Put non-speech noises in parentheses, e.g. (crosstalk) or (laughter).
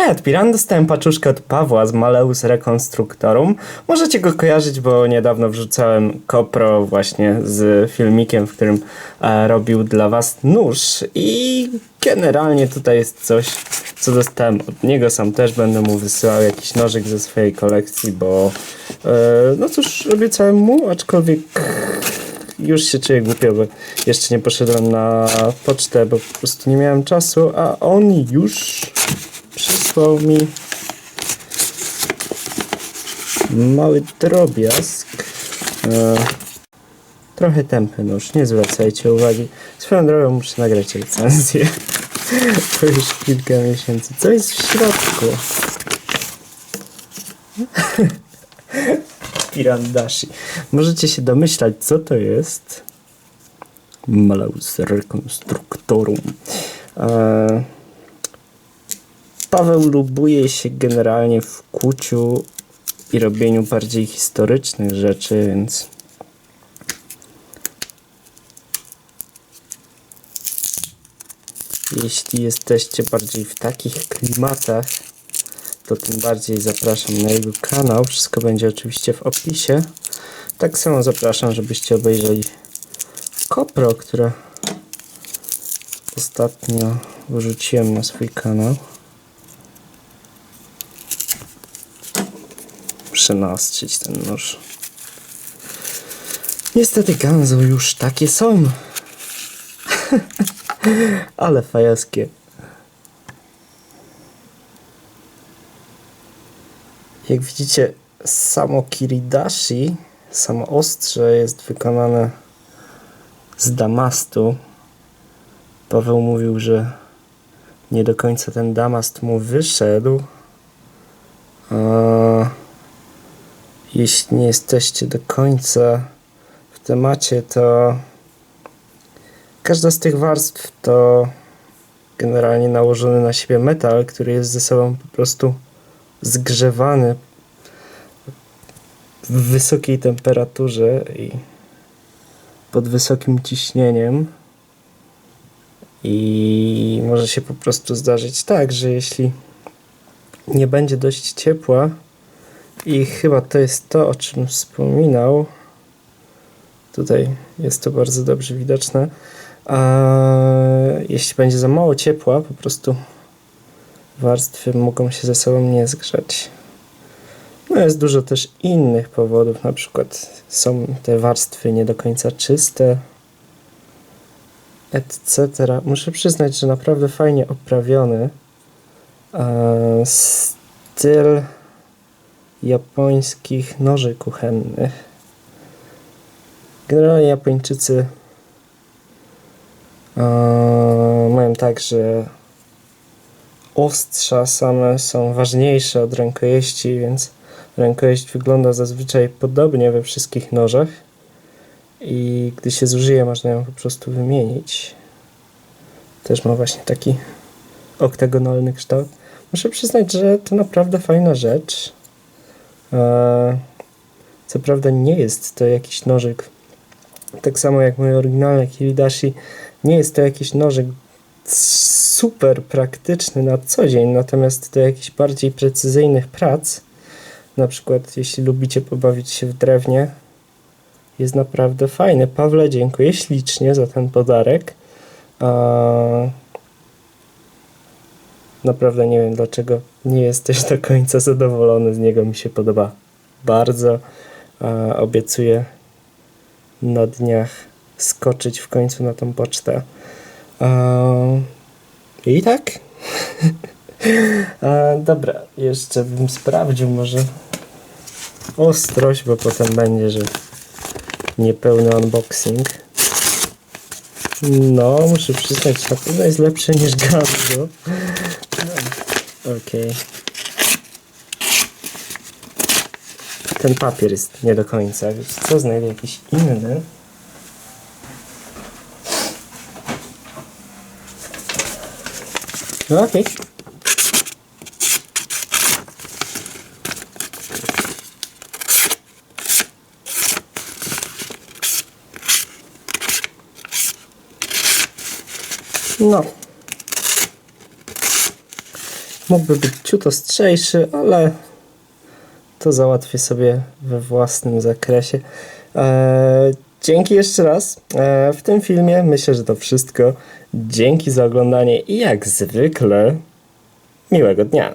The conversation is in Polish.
Hej, odpiram, dostałem paczuszkę od Pawła z Maleus Reconstructorum. Możecie go kojarzyć, bo niedawno wrzucałem kopro właśnie z filmikiem, w którym e, robił dla was nóż i generalnie tutaj jest coś, co dostałem od niego. Sam też będę mu wysyłał jakiś nożyk ze swojej kolekcji, bo e, no cóż, obiecałem mu, aczkolwiek już się czuję głupio, bo jeszcze nie poszedłem na pocztę, bo po prostu nie miałem czasu, a on już przysłał mi mały drobiazg. E, trochę tępy nóż, nie zwracajcie uwagi. Swoją drogą muszę nagrać recenzję. (laughs) to już kilka miesięcy. Co jest w środku? (laughs) Pirandashi. Możecie się domyślać, co to jest. Malaus Reconstructorum. E, Paweł lubuje się generalnie w kuciu i robieniu bardziej historycznych rzeczy, więc jeśli jesteście bardziej w takich klimatach, to tym bardziej zapraszam na jego kanał. Wszystko będzie oczywiście w opisie. Tak samo zapraszam, żebyście obejrzeli Kopro, które ostatnio wrzuciłem na swój kanał. Przenastrzyć ten nóż. Niestety Ganzo już takie są. (laughs) Ale fajaskie. Jak widzicie, samo kiridashi, samo ostrze jest wykonane z damastu. Paweł mówił, że nie do końca ten damast mu wyszedł. A jeśli nie jesteście do końca w temacie, to każda z tych warstw to generalnie nałożony na siebie metal, który jest ze sobą po prostu zgrzewany w wysokiej temperaturze i pod wysokim ciśnieniem. I może się po prostu zdarzyć tak, że jeśli nie będzie dość ciepła, i chyba to jest to, o czym wspominał, tutaj jest to bardzo dobrze widoczne. A jeśli będzie za mało ciepła, po prostu warstwy mogą się ze sobą nie zgrzać. No jest dużo też innych powodów, na przykład są te warstwy nie do końca czyste, etc. Muszę przyznać, że naprawdę fajnie oprawiony e, styl japońskich noży kuchennych. Generalnie Japończycy e, mają tak, że ostrza same są ważniejsze od rękojeści, więc rękojeść wygląda zazwyczaj podobnie we wszystkich nożach i gdy się zużyje, można ją po prostu wymienić. Też ma właśnie taki oktagonalny kształt. Muszę przyznać, że to naprawdę fajna rzecz. E, co prawda nie jest to jakiś nożyk, tak samo jak moje oryginalne Kiridashi, nie jest to jakiś nożyk super praktyczny na co dzień, natomiast do jakichś bardziej precyzyjnych prac, na przykład jeśli lubicie pobawić się w drewnie, jest naprawdę fajny. Pawle, dziękuję ślicznie za ten podarek. Naprawdę nie wiem dlaczego nie jesteś do końca zadowolony z niego. Mi się podoba bardzo. Obiecuję na dniach skoczyć w końcu na tą pocztę. I tak. (laughs) dobra, jeszcze bym sprawdził może ostrość, bo potem będzie, że niepełny unboxing. No, muszę przyznać, na jest lepsze niż Ganzo. Okej. Okay. Ten papier jest nie do końca. Wiesz co? Znajdę jakiś inny. No okej. Okay. No. Mógłby być ciut ostrzejszy, ale to załatwię sobie we własnym zakresie. Eee, dzięki jeszcze raz. Eee, w tym filmie myślę, że to wszystko. Dzięki za oglądanie i jak zwykle miłego dnia.